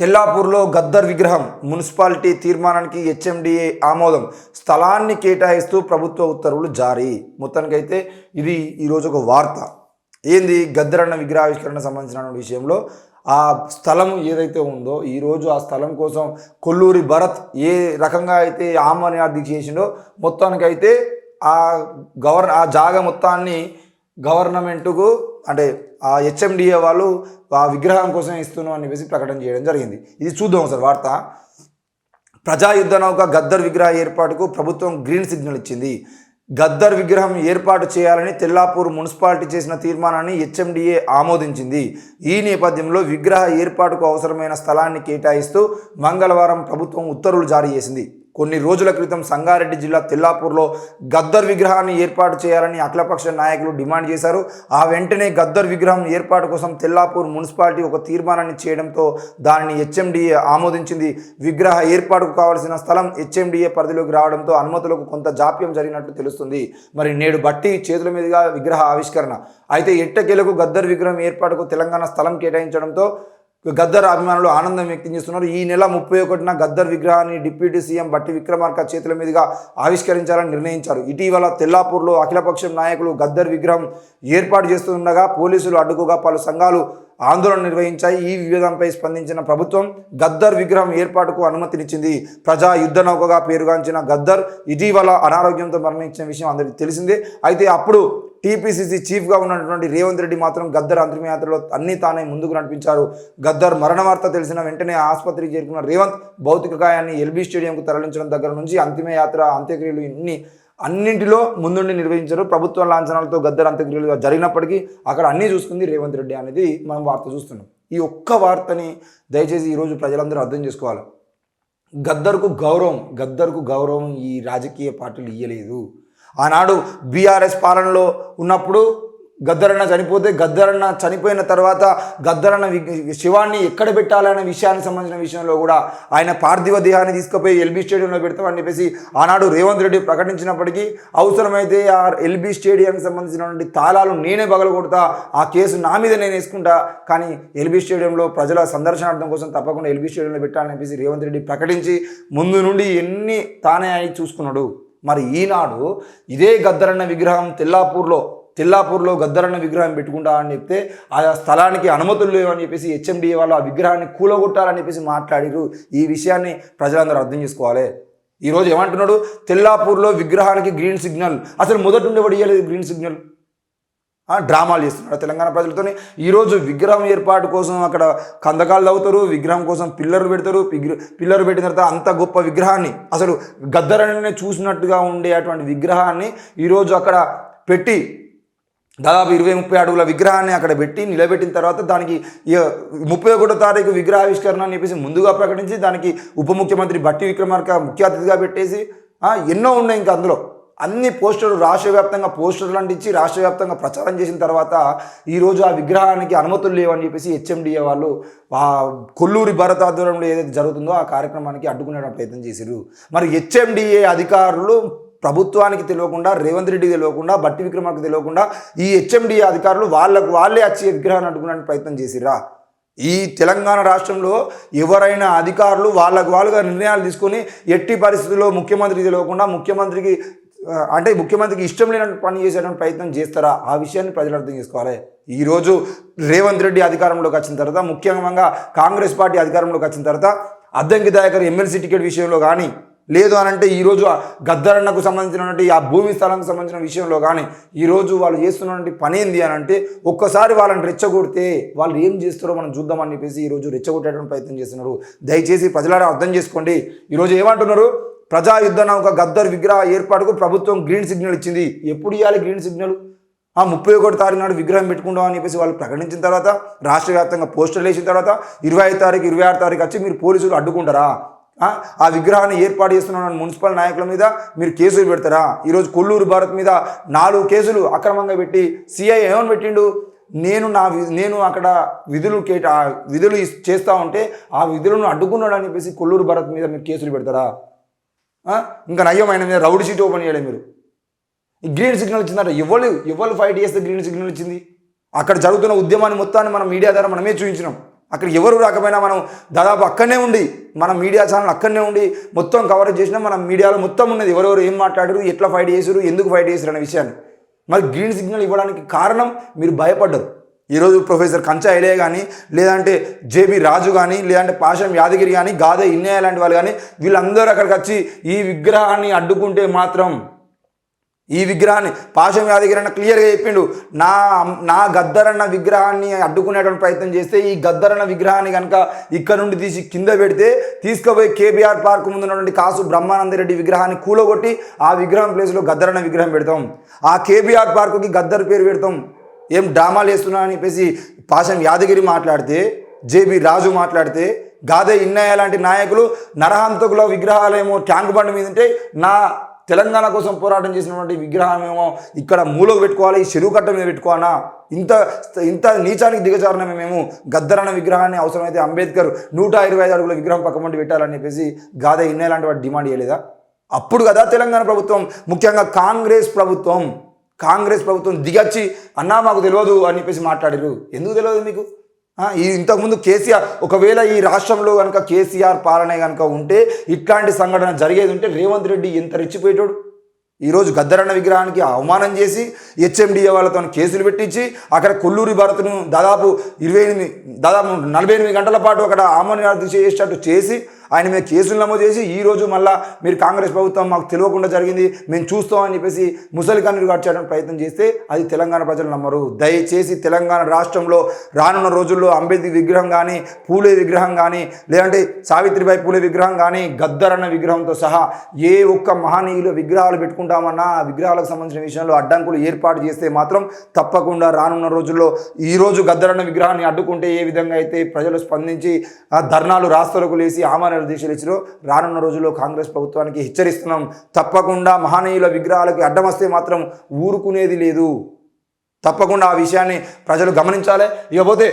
తెల్లాపూర్లో గద్దర్ విగ్రహం మున్సిపాలిటీ తీర్మానానికి హెచ్ఎండిఏ ఆమోదం. స్థలాన్ని కేటాయిస్తూ ప్రభుత్వ ఉత్తర్వులు జారీ. మొత్తానికైతే ఇది ఈరోజు ఒక వార్త. ఏంది? గద్దర్ అన్న విగ్రహావిష్కరణ సంబంధించిన విషయంలో ఆ స్థలం ఏదైతే ఉందో ఈరోజు ఆ స్థలం కోసం కొల్లూరి భరత్ ఏ రకంగా అయితే ఆమోని చేసిండో మొత్తానికైతే ఆ గవర్న ఆ జాగా మొత్తాన్ని గవర్నమెంట్కు అంటే ఆ హెచ్ఎండిఏ వాళ్ళు ఆ విగ్రహం కోసం ఇస్తున్నాం అని చెప్పేసి ప్రకటన చేయడం జరిగింది. ఇది చూద్దాం సార్ వార్త. ప్రజా యుద్ధ నౌక గద్దర్ విగ్రహ ఏర్పాటుకు ప్రభుత్వం గ్రీన్ సిగ్నల్ ఇచ్చింది. గద్దర్ విగ్రహం ఏర్పాటు చేయాలని తెల్లాపూర్ మున్సిపాలిటీ చేసిన తీర్మానాన్ని హెచ్ఎండిఏ ఆమోదించింది. ఈ నేపథ్యంలో విగ్రహ ఏర్పాటుకు అవసరమైన స్థలాన్ని కేటాయిస్తూ మంగళవారం ప్రభుత్వం ఉత్తర్వులు జారీ చేసింది. కొన్ని రోజుల క్రితం సంగారెడ్డి జిల్లా తెల్లాపూర్లో గద్దర్ విగ్రహాన్ని ఏర్పాటు చేయాలని అఖిలపక్ష నాయకులు డిమాండ్ చేశారు. ఆ వెంటనే గద్దర్ విగ్రహం ఏర్పాటు కోసం తెల్లాపూర్ మున్సిపాలిటీ ఒక తీర్మానాన్ని చేయడంతో దానిని హెచ్ఎండిఏ ఆమోదించింది. విగ్రహ ఏర్పాటుకు కావాల్సిన స్థలం హెచ్ఎండిఏ పరిధిలోకి రావడంతో అనుమతులకు కొంత జాప్యం జరిగినట్లు తెలుస్తుంది. మరి నేడు బట్టి చేతుల మీదుగా విగ్రహ ఆవిష్కరణ. అయితే ఎట్టకేలకు గద్దర్ విగ్రహం ఏర్పాటుకు తెలంగాణ స్థలం కేటాయించడంతో గద్దర్ అభిమానులు ఆనందం వ్యక్తం చేస్తున్నారు. ఈ నెల ముప్పై ఒకటిన గద్దర్ విగ్రహాన్ని డిప్యూటీ సీఎం బట్టి విక్రమార్క చేతుల మీదుగా ఆవిష్కరించాలని నిర్ణయించారు. ఇటీవల తెల్లాపూర్లో అఖిలపక్షం నాయకులు గద్దర్ విగ్రహం ఏర్పాటు చేస్తుండగా పోలీసులు అడ్డుకోగా పలు సంఘాలు ఆందోళన నిర్వహించాయి. ఈ వివాదంపై స్పందించిన ప్రభుత్వం గద్దర్ విగ్రహం ఏర్పాటుకు అనుమతినిచ్చింది. ప్రజా యుద్ధ నౌకగా పేరుగాంచిన గద్దర్ ఇటీవల అనారోగ్యంతో మరణించిన విషయం అందరికీ తెలిసిందే. అయితే అప్పుడు టీపీసీసీ చీఫ్గా ఉన్నటువంటి రేవంత్ రెడ్డి మాత్రం గద్దర్ అంతిమయాత్రలో అన్నీ తానే ముందుకు నడిపించారు. గద్దర్ మరణ వార్త తెలిసిన వెంటనే ఆసుపత్రికి చేరుకున్న రేవంత్ భౌతిక గాయాన్ని ఎల్బీ స్టేడియంకు తరలించడం దగ్గర నుంచి అంతిమయాత్ర అంత్యక్రియలు ఇన్ని అన్నింటిలో ముందుండి నిర్వహించారు. ప్రభుత్వ లాంఛనాలతో గద్దర్ అంత్యక్రియలు జరిగినప్పటికీ అక్కడ అన్నీ చూసుకుంది రేవంత్ రెడ్డి అనేది మనం వార్త చూస్తున్నాం. ఈ ఒక్క వార్తని దయచేసి ఈరోజు ప్రజలందరూ అర్థం చేసుకోవాలి. గద్దర్కు గౌరవం గద్దర్కు గౌరవం ఈ రాజకీయ పార్టీలు ఇయ్యలేదు. ఆనాడు బీఆర్ఎస్ పాలనలో ఉన్నప్పుడు గద్దరన్న చనిపోతే గద్దరన్న చనిపోయిన తర్వాత గద్దరన్న వి- శివాన్ని ఎక్కడ పెట్టాలనే విషయానికి సంబంధించిన విషయంలో కూడా ఆయన పార్థివ దేహాన్ని తీసుకుపోయి ఎల్బీ స్టేడియంలో పెడతామని చెప్పేసి ఆనాడు రేవంత్ రెడ్డి ప్రకటించినప్పటికీ అవసరమైతే ఆ ఎల్బీ స్టేడియంకి సంబంధించినటువంటి తాళాలు నేనే పగలగొడతా ఆ కేసు నా మీద నేను వేసుకుంటా కానీ ఎల్బీ స్టేడియంలో ప్రజల సందర్శనార్థం కోసం తప్పకుండా ఎల్బీ స్టేడియంలో పెట్టాలని చెప్పేసి రేవంత్ రెడ్డి ప్రకటించి ముందు నుండి ఎన్ని తానే అయి చూసుకున్నాడు. మరి ఈనాడు ఇదే గద్దరన్న విగ్రహం తెల్లాపూర్లో తెల్లాపూర్లో గద్దరన్న విగ్రహం పెట్టుకుంటా అని చెప్తే ఆ స్థలానికి అనుమతులు లేవని చెప్పేసి హెచ్ఎండిఏ వాళ్ళు ఆ విగ్రహాన్ని కూలగొట్టాలని చెప్పేసి మాట్లాడిరు ఈ విషయాన్ని ప్రజలందరూ అర్థం చేసుకోవాలి. ఈరోజు ఏమంటున్నాడు? తెల్లాపూర్లో విగ్రహానికి గ్రీన్ సిగ్నల్ అసలు మొదటి నుండి ఎవడు ఇవ్వలేదు గ్రీన్ సిగ్నల్ డ్రామాలు చేస్తున్నారు. తెలంగాణ ప్రజలతోని ఈరోజు విగ్రహం ఏర్పాటు కోసం అక్కడ కందకాలు తవ్వుతారు విగ్రహం కోసం పిల్లర్లు పెడతారు పిల్లర్లు పెట్టిన తర్వాత అంత గొప్ప విగ్రహాన్ని అసలు గద్దరనే చూసినట్టుగా ఉండే అటువంటి విగ్రహాన్ని ఈరోజు అక్కడ పెట్టి దాదాపు ఇరవై ముప్పై అడుగుల విగ్రహాన్ని అక్కడ పెట్టి నిలబెట్టిన తర్వాత దానికి ముప్పై ఒకటో తారీఖు విగ్రహావిష్కరణ అని చెప్పేసి ముందుగా ప్రకటించి దానికి ఉప ముఖ్యమంత్రి బట్టి విక్రమార్క ముఖ్య అతిథిగా పెట్టేసి ఎన్నో ఉన్నాయి ఇంకా అందులో. అన్ని పోస్టర్లు రాష్ట్ర వ్యాప్తంగా పోస్టర్లు అంటించి రాష్ట్ర వ్యాప్తంగా ప్రచారం చేసిన తర్వాత ఈరోజు ఆ విగ్రహానికి అనుమతులు లేవని చెప్పేసి హెచ్ఎండిఏ వాళ్ళు ఆ కొల్లూరి భరత ఆధ్వర్యంలో ఏదైతే జరుగుతుందో ఆ కార్యక్రమానికి అడ్డుకునే ప్రయత్నం చేశారు మరి హెచ్ఎండిఏ అధికారులు ప్రభుత్వానికి తెలియకుండా రేవంత్ రెడ్డికి తెలియకుండా బట్టి విక్రమార్కి తెలియకుండా ఈ హెచ్ఎండిఏ అధికారులు వాళ్ళకు వాళ్ళే వచ్చి విగ్రహాన్ని అడ్డుకునే ప్రయత్నం చేసిరా ఈ తెలంగాణ రాష్ట్రంలో ఎవరైనా అధికారులు వాళ్ళకు వాళ్ళుగా నిర్ణయాలు తీసుకొని ఎట్టి పరిస్థితుల్లో ముఖ్యమంత్రికి తెలియకుండా ముఖ్యమంత్రికి అంటే ముఖ్యమంత్రికి ఇష్టం లేనట్టు పని చేసేటువంటి ప్రయత్నం చేస్తారా? ఆ విషయాన్ని ప్రజలు అర్థం చేసుకోవాలి. ఈరోజు రేవంత్ రెడ్డి అధికారంలోకి వచ్చిన తర్వాత ముఖ్యంగా కాంగ్రెస్ పార్టీ అధికారంలోకి వచ్చిన తర్వాత అద్దంకి దాయకర్ ఎమ్మెల్సీ టికెట్ విషయంలో కానీ లేదు అని అంటే ఈరోజు గద్దరన్నకు సంబంధించినటువంటి ఆ భూమి స్థలానికి సంబంధించిన విషయంలో కానీ ఈరోజు వాళ్ళు చేస్తున్నటువంటి పని ఏంది అని అంటే ఒక్కసారి వాళ్ళని రెచ్చగొడితే వాళ్ళు ఏం చేస్తారో మనం చూద్దామని చెప్పేసి ఈరోజు రెచ్చగొట్టేటువంటి ప్రయత్నం చేస్తున్నారు. దయచేసి ప్రజలారా అర్థం చేసుకోండి. ఈరోజు ఏమంటున్నారు? ప్రజా యుద్ధ నౌక గద్దర్ విగ్రహ ఏర్పాటుకు ప్రభుత్వం గ్రీన్ సిగ్నల్ ఇచ్చింది. ఎప్పుడు ఇవ్వాలి గ్రీన్ సిగ్నల్? ఆ ముప్పై ఒకటి తారీఖు నాడు విగ్రహం పెట్టుకుంటాం అని చెప్పేసి వాళ్ళు ప్రకటించిన తర్వాత రాష్ట్ర వ్యాప్తంగా పోస్టర్లు వేసిన తర్వాత ఇరవై ఐదు తారీఖు ఇరవై ఆరు తారీఖు వచ్చి మీరు పోలీసులు అడ్డుకుంటారా? ఆ? విగ్రహాన్ని ఏర్పాటు చేస్తున్న మున్సిపల్ నాయకుల మీద మీరు కేసులు పెడతారా? ఈరోజు కొల్లూరు భారత్ మీద నాలుగు కేసులు అక్రమంగా పెట్టి సిఐ ఏమని పెట్టిండు? నేను నా వి- నేను అక్కడ విధులు కేటా విధులు చేస్తూ చేస్తా ఉంటే ఆ విధులను అడ్డుకున్నాడు అని చెప్పేసి కొల్లూరు భారత్ మీద మీరు కేసులు పెడతారా? ఇంకా నయ్యం ఆయన మీద రౌడ్ షీట్ ఓపెన్ చేయలేదు మీరు. ఈ గ్రీన్ సిగ్నల్ ఇచ్చిందంట. ఎవరు ఎవరు ఫైట్ చేస్తే గ్రీన్ సిగ్నల్ ఇచ్చింది? అక్కడ జరుగుతున్న ఉద్యమాన్ని మొత్తాన్ని మనం మీడియా ద్వారా మనమే చూపించినాం. అక్కడ ఎవరు రాకపోయినా మనం దాదాపు అక్కడనే ఉండి మన మీడియా ఛానల్ అక్కడనే ఉండి మొత్తం కవరేజ్ చేసినా మన మీడియాలో మొత్తం ఉన్నది. ఎవరెవరు ఏం మాట్లాడారు ఎట్లా ఫైట్ చేశారు ఎందుకు ఫైట్ చేశారు అనే విషయాన్ని. మరి గ్రీన్ సిగ్నల్ ఇవ్వడానికి కారణం మీరు భయపడ్డరు. ఈరోజు ప్రొఫెసర్ కంచా ఐలే కానీ లేదంటే జేబి రాజు కానీ లేదంటే పాషం యాదగిరి కానీ గాదే ఇన్నయ్య లాంటి వాళ్ళు కానీ వీళ్ళందరూ అక్కడికి వచ్చి ఈ విగ్రహాన్ని అడ్డుకుంటే మాత్రం ఈ విగ్రహాన్ని పాశం యాదగిరి అన్న క్లియర్గా చెప్పిండు. నా నా గద్దరన్న విగ్రహాన్ని అడ్డుకునేటువంటి ప్రయత్నం చేస్తే ఈ గద్దరన్న విగ్రహాన్ని కనుక ఇక్కడ నుండి తీసి కింద పెడితే తీసుకుపోయి కేబీఆర్ పార్క్ ముందు ఉన్నటువంటి కాసు బ్రహ్మానందరెడ్డి విగ్రహాన్ని కూలగొట్టి ఆ విగ్రహం ప్లేస్లో గద్దరన్న విగ్రహం పెడతాం. ఆ కేబీఆర్ పార్కుకి గద్దర్ పేరు పెడతాం. ఏం డ్రామాలు వేస్తున్నా అని చెప్పేసి పాశం యాదగిరి మాట్లాడితే జేబి రాజు మాట్లాడితే గాదే ఇన్నయ్య లాంటి నాయకులు నరహంతకుల విగ్రహాలేమో ట్యాంక్ బండ్ మీద ఉంటే నా తెలంగాణ కోసం పోరాటం చేసినటువంటి విగ్రహం ఏమో ఇక్కడ మూలకు పెట్టుకోవాలి ఈ చెరువు కట్ట మీద పెట్టుకోవాలా? ఇంత ఇంత నీచానికి దిగజారిన మేము గద్దరన్న విగ్రహాన్ని అవసరమైతే అంబేద్కర్ నూట ఇరవై ఐదు అడుగుల విగ్రహం పక్కన పెట్టాలని చెప్పేసి గాదే ఇన్నయ్య లాంటి వాటి డిమాండ్ చేయలేదా? అప్పుడు కదా తెలంగాణ ప్రభుత్వం ముఖ్యంగా కాంగ్రెస్ ప్రభుత్వం కాంగ్రెస్ ప్రభుత్వం దిగచ్చి అన్నా మాకు తెలియదు అని చెప్పేసి మాట్లాడారు ఎందుకు తెలియదు మీకు? ఈ ఇంతకుముందు కేసీఆర్ ఒకవేళ ఈ రాష్ట్రంలో కనుక కేసీఆర్ పాలన కనుక ఉంటే ఇట్లాంటి సంఘటన జరిగేది ఉంటే రేవంత్ రెడ్డి ఎంత రెచ్చిపోయేటోడు? ఈరోజు గద్దరన్న విగ్రహానికి అవమానం చేసి హెచ్ఎండిఏ వాళ్ళతో కేసులు పెట్టించి అక్కడ కొల్లూరి భరత్ను దాదాపు ఇరవై ఎనిమిది దాదాపు నలభై ఎనిమిది గంటల పాటు అక్కడ ఆమోన చేసేటట్టు చేసి ఆయన మీద కేసులు నమోదు చేసి ఈ రోజు మళ్ళా మీరు కాంగ్రెస్ ప్రభుత్వం మాకు తెలియకుండా జరిగింది మేము చూస్తామని చెప్పేసి ముసలి కన్నీరు ప్రయత్నం చేస్తే అది తెలంగాణ ప్రజలు నమ్మరు. దయచేసి తెలంగాణ రాష్ట్రంలో రానున్న రోజుల్లో అంబేద్కర్ విగ్రహం కానీ పూలే విగ్రహం కానీ లేదంటే సావిత్రిబాయి పూలే విగ్రహం కానీ గద్దరన్న విగ్రహంతో సహా ఏ ఒక్క మహనీయుల విగ్రహాలు పెట్టుకుంటామన్నా ఆ విగ్రహాలకు సంబంధించిన విషయంలో అడ్డంకులు ఏర్పాటు చేస్తే మాత్రం తప్పకుండా రానున్న రోజుల్లో ఈ రోజు గద్దరన్న విగ్రహాన్ని అడ్డుకుంటే ఏ విధంగా అయితే ప్రజలు స్పందించి ఆ ధర్నాలు రాస్తలకు లేసి ఆమరణ దీక్షలు రానున్న రోజుల్లో కాంగ్రెస్ ప్రభుత్వానికి హెచ్చరిస్తున్నాం. తప్పకుండా మహనీయుల విగ్రహాలకి అడ్డం వస్తే మాత్రం ఊరుకునేది లేదు. తప్పకుండా ఆ విషయాన్ని ప్రజలు గమనించాలి. ఇకపోతే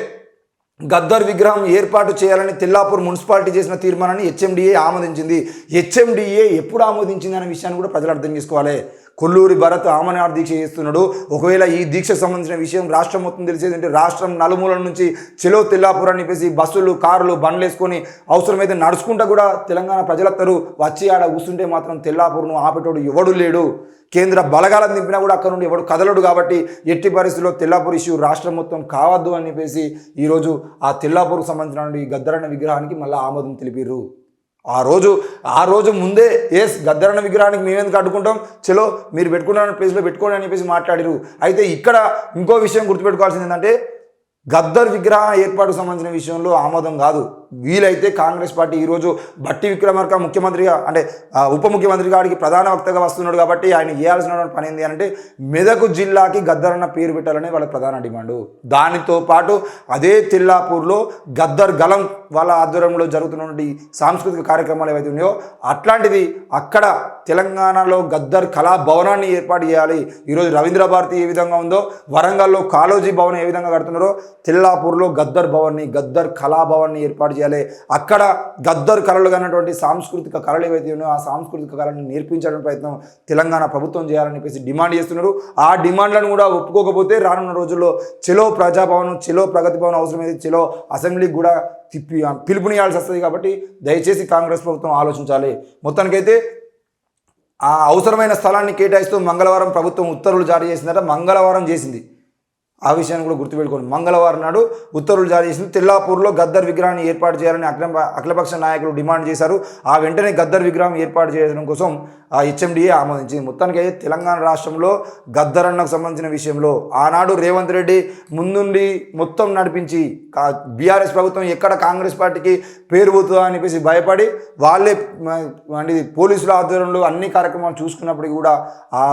గద్దర్ విగ్రహం ఏర్పాటు చేయాలని తిల్లాపూర్ మున్సిపాలిటీ చేసిన తీర్మానాన్ని హెచ్ఎండిఏ ఆమోదించింది. హెచ్ఎండిఏ ఎప్పుడు ఆమోదించింది అనే విషయాన్ని కూడా ప్రజలు అర్థం చేసుకోవాలి. కొల్లూరి భరత్ ఆమనాడు దీక్ష చేస్తున్నాడు. ఒకవేళ ఈ దీక్షకు సంబంధించిన విషయం రాష్ట్రం మొత్తం తెలిసేది అంటే రాష్ట్రం నలుమూలల నుంచి చెలో తెల్లాపూర్ అని చెప్పేసి బస్సులు కార్లు బండ్లు వేసుకొని అవసరమైతే నడుచుకుంటా కూడా తెలంగాణ ప్రజలందరూ వచ్చి ఆడ కూర్చుంటే మాత్రం తెల్లాపూర్ను ఆపేటోడు ఎవడు లేడు. కేంద్ర బలగాలను నింపినా కూడా అక్కడ నుండి ఎవడు కదలడు కాబట్టి ఎట్టి పరిస్థితుల్లో తెల్లాపూర్ ఇష్యూ రాష్ట్రం మొత్తం కావద్దు అని చెప్పేసి ఈరోజు ఆ తెల్లాపూర్కు సంబంధించిన ఈ గద్దరన్న విగ్రహానికి మళ్ళీ ఆమోదం తెలిపిర్రు. ఆ రోజు ఆ రోజు ముందే ఎస్ గద్దరన్న విగ్రహానికి మేమెందుకు అడ్డుకుంటాం? చలో మీరు పెట్టుకున్న ప్లేస్లో పెట్టుకోండి అని చెప్పేసి మాట్లాడిరు. అయితే ఇక్కడ ఇంకో విషయం గుర్తుపెట్టుకోవాల్సింది ఏంటంటే గద్దర్ విగ్రహ ఏర్పాటుకు సంబంధించిన విషయంలో ఆమోదం కాదు. వీలైతే కాంగ్రెస్ పార్టీ ఈరోజు బట్టి విక్రమార్క ముఖ్యమంత్రిగా అంటే ఉప ముఖ్యమంత్రి గారికి ప్రధాన వక్తగా వస్తున్నాడు కాబట్టి ఆయన చేయాల్సిన పని ఏంటి అంటే మెదకు జిల్లాకి గద్దరన్న పేరు పెట్టాలనే వాళ్ళ ప్రధాన డిమాండు. దానితో పాటు అదే తిల్లాపూర్లో గద్దర్ గలం వాళ్ళ ఆధ్వర్యంలో జరుగుతున్నటువంటి సాంస్కృతిక కార్యక్రమాలు ఏవైతే ఉన్నాయో అట్లాంటిది అక్కడ తెలంగాణలో గద్దర్ కళా భవనాన్ని ఏర్పాటు చేయాలి. ఈరోజు రవీంద్ర భారతి ఏ విధంగా ఉందో వరంగల్లో కాలోజీ భవన్ ఏ విధంగా కడుతున్నారో తెల్లాపూర్లో గద్దర్ భవన్ని గద్దర్ కళాభవన్ని ఏర్పాటు చేయాలి. అక్కడ గద్దర్ కళలు కానటువంటి సాంస్కృతిక కళలు ఏవైతే ఉన్నాయో ఆ సాంస్కృతిక కళలను నేర్పించడానికి ప్రయత్నం తెలంగాణ ప్రభుత్వం చేయాలని చెప్పేసి డిమాండ్ చేస్తున్నారు. ఆ డిమాండ్లను కూడా ఒప్పుకోకపోతే రానున్న రోజుల్లో చెలో ప్రజాభవనం చెలో ప్రగతి భవనం అవసరమైతే చెలో అసెంబ్లీకి కూడా తిప్పి పిలుపునియాల్సి వస్తుంది కాబట్టి దయచేసి కాంగ్రెస్ ప్రభుత్వం ఆలోచించాలి. మొత్తానికైతే ఆ అవసరమైన స్థలాన్ని కేటాయిస్తూ మంగళవారం ప్రభుత్వం ఉత్తర్వులు జారీ చేసిందట మంగళవారం చేసింది. ఆ విషయాన్ని కూడా గుర్తుపెట్టుకోండి. మంగళవారం నాడు ఉత్తర్వులు జారీ చేసింది తెల్లాపూర్లో గద్దర్ విగ్రహాన్ని ఏర్పాటు చేయాలని అఖిల అఖిలపక్ష నాయకులు డిమాండ్ చేశారు. ఆ వెంటనే గద్దర్ విగ్రహం ఏర్పాటు చేయడం కోసం ఆ హెచ్ఎండిఏ ఆమోదించింది. మొత్తానికి అయితే తెలంగాణ రాష్ట్రంలో గద్దర్ అన్నకు సంబంధించిన విషయంలో ఆనాడు రేవంత్ రెడ్డి ముందుండి మొత్తం నడిపించి బీఆర్ఎస్ ప్రభుత్వం ఎక్కడ కాంగ్రెస్ పార్టీకి పేరు పోతుందా అనిపేసి భయపడి వాళ్ళే అంటే పోలీసుల ఆధ్వర్యంలో అన్ని కార్యక్రమాలు చూసుకున్నప్పటికీ కూడా ఆ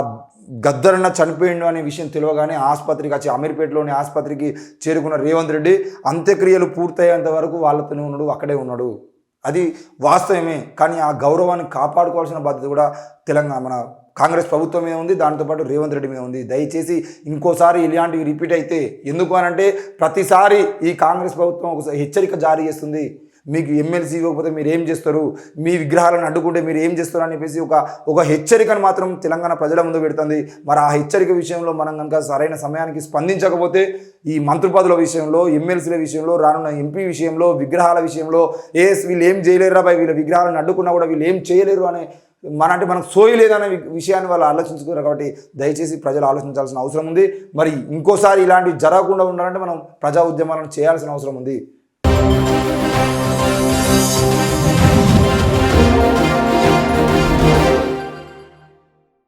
గద్దరన్న చనిపోయిండు అనే విషయం తెలియగానే ఆసుపత్రికి వచ్చి అమీర్పేటలోని ఆసుపత్రికి చేరుకున్న రేవంత్ రెడ్డి అంత్యక్రియలు పూర్తయ్యేంత వరకు వాళ్ళతోనే ఉన్నాడు అక్కడే ఉన్నాడు. అది వాస్తవమే. కానీ ఆ గౌరవాన్ని కాపాడుకోవాల్సిన బాధ్యత కూడా తెలంగాణ మన కాంగ్రెస్ ప్రభుత్వం మీద ఉంది. దాంతోపాటు రేవంత్ రెడ్డి మీద ఉంది. దయచేసి ఇంకోసారి ఇలాంటివి రిపీట్ అయితే ఎందుకు అనంటే ప్రతిసారి ఈ కాంగ్రెస్ ప్రభుత్వం ఒక హెచ్చరిక జారీ చేస్తుంది. మీకు ఎమ్మెల్సీ ఇవ్వకపోతే మీరు ఏం చేస్తారు? మీ విగ్రహాలను అడ్డుకుంటే మీరు ఏం చేస్తారు? అని చెప్పేసి ఒక ఒక హెచ్చరికను మాత్రం తెలంగాణ ప్రజల ముందు పెడుతుంది. మరి ఆ హెచ్చరిక విషయంలో మనం కనుక సరైన సమయానికి స్పందించకపోతే ఈ మంత్రిపదుల విషయంలో ఎమ్మెల్సీల విషయంలో రానున్న ఎంపీ విషయంలో విగ్రహాల విషయంలో ఏ వీళ్ళు ఏం చేయలేరు రాబాయ్ వీళ్ళ విగ్రహాలను అడ్డుకున్నా కూడా వీళ్ళు ఏం చేయలేరు అనే మన అంటే మనకు సోయలేదనే విషయాన్ని వాళ్ళు ఆలోచించుకోరు కాబట్టి దయచేసి ప్రజలు ఆలోచించాల్సిన అవసరం ఉంది. మరి ఇంకోసారి ఇలాంటివి జరగకుండా ఉండాలంటే మనం ప్రజా ఉద్యమాలను చేయాల్సిన అవసరం ఉంది. Thank you.